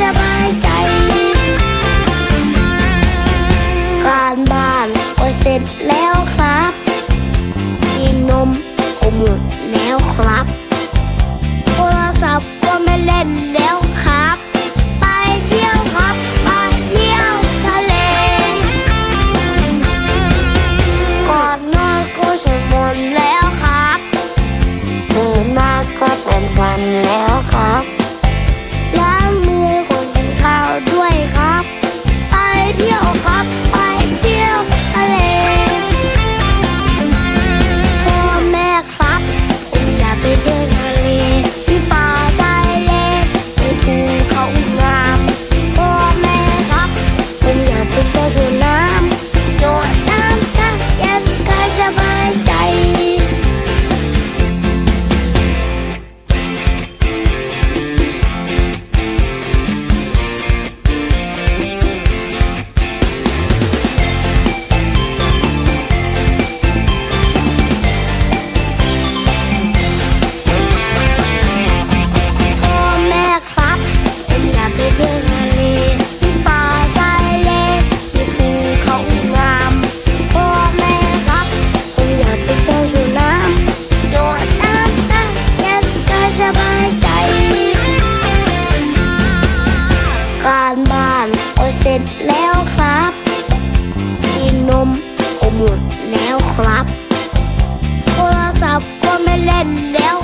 สบายการบ้านก็เสร็จแล้วครับกินมก็หมดแล้วครับ โทรศัพท์ก็ไม่เล่นแล้วครับ ไปเที่ยวครับไปเที่ยวทะเลกอนนอนก็สมนต์แล้วครับตื่นมาก็เป็นฟันแล้ว็จแล้วครับ กินนมผมหมดแล้วครับ โทรศัพท์ก็ไม่เล่นแล้ว